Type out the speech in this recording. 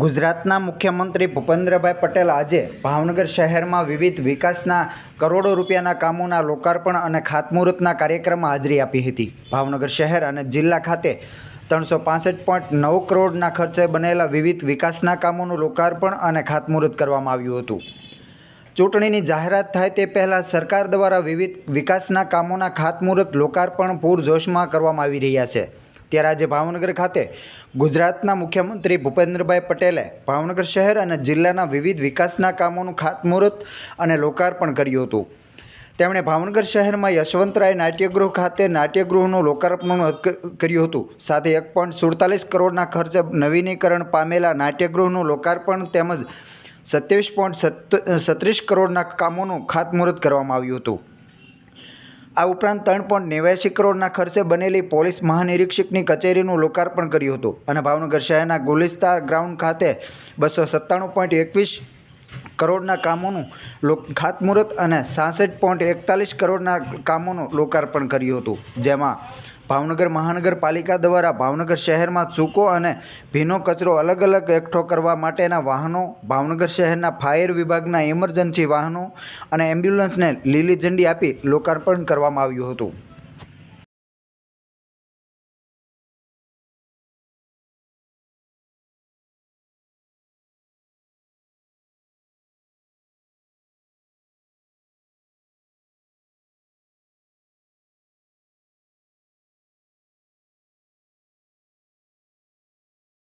ગુજરાતના મુખ્યમંત્રી ભૂપેન્દ્રભાઈ પટેલ આજે ભાવનગર શહેરમાં વિવિધ વિકાસના કરોડો રૂપિયાના કામોના લોકાર્પણ અને ખાતમુહૂર્તના કાર્યક્રમમાં હાજરી આપી હતી. ભાવનગર શહેર અને જિલ્લા ખાતે ત્રણસો પાસઠ પોઈન્ટ નવ કરોડના ખર્ચે બનેલા વિવિધ વિકાસના કામોનું લોકાર્પણ અને ખાતમુહૂર્ત કરવામાં આવ્યું હતું. ચૂંટણીની જાહેરાત થાય તે પહેલાં સરકાર દ્વારા વિવિધ વિકાસના કામોના ખાતમુહૂર્ત, લોકાર્પણ પૂરજોશમાં કરવામાં આવી રહ્યા છે. ત્યારે આજે ભાવનગર ખાતે ગુજરાતના મુખ્યમંત્રી ભૂપેન્દ્રભાઈ પટેલે ભાવનગર શહેર અને જિલ્લાના વિવિધ વિકાસના કામોનું ખાતમુહૂર્ત અને લોકાર્પણ કર્યું હતું. તેમણે ભાવનગર શહેરમાં યશવંતરાય નાટ્યગૃહ ખાતે નાટ્યગૃહનું લોકાર્પણ કર્યું હતું. સાથે એક પોઈન્ટ સુડતાલીસ કરોડના ખર્ચે નવીનીકરણ પામેલા નાટ્યગૃહનું લોકાર્પણ તેમજ સત્યાવીસ પોઈન્ટ સત્રીસ કરોડના કામોનું ખાતમુહૂર્ત કરવામાં આવ્યું હતું. આ ઉપરાંત ત્રણ પોઈન્ટ નેવ્યાસી કરોડના ખર્ચે બનેલી પોલીસ મહાનિરીક્ષકની કચેરીનું લોકાર્પણ કર્યું હતું અને ભાવનગર શહેરના ગુલિસ્તા ગ્રાઉન્ડ ખાતે બસો સત્તાણું પોઈન્ટ એકવીસ કરોડના કામોનું ખાતમુહૂર્ત અને સાસઠ પોઈન્ટ એકતાલીસ કરોડના કામોનું લોકાર્પણ કર્યું હતું. જેમાં ભાવનગર મહાનગરપાલિકા દ્વારા ભાવનગર શહેરમાં સૂકો અને ભીનો કચરો અલગ અલગ એકઠો કરવા માટેના વાહનો, ભાવનગર શહેરના ફાયર વિભાગના ઇમરજન્સી વાહનો અને એમ્બ્યુલન્સને લીલી ઝંડી આપી લોકાર્પણ કરવામાં આવ્યું હતું.